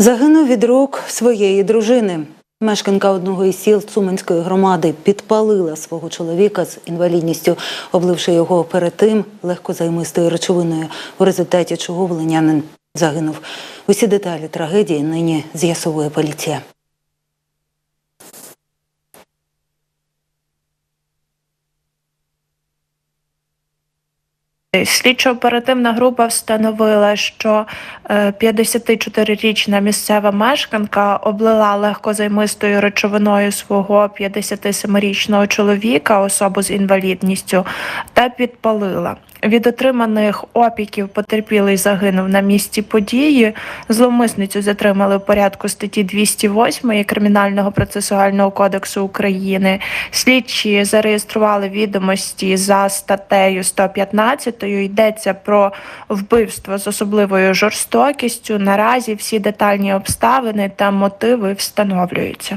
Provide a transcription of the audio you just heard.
Загинув від рук своєї дружини. Мешканка одного із сіл Цуменської громади підпалила свого чоловіка з інвалідністю, обливши його перед тим легкозаймистою речовиною, у результаті чого волинянин загинув. Усі деталі трагедії нині з'ясовує поліція. Слідчо-оперативна група встановила, що е, 54-річна місцева мешканка облила легкозаймистою речовиною свого 57-річного чоловіка, особу з інвалідністю, та підпалила. Від отриманих опіків потерпілий загинув на місці події. Зловмисницю затримали в порядку статті 208 Кримінального процесуального кодексу України. Слідчі зареєстрували відомості за статтею 115. Йдеться про вбивство з особливою жорстокістю. Наразі всі детальні обставини та мотиви встановлюються.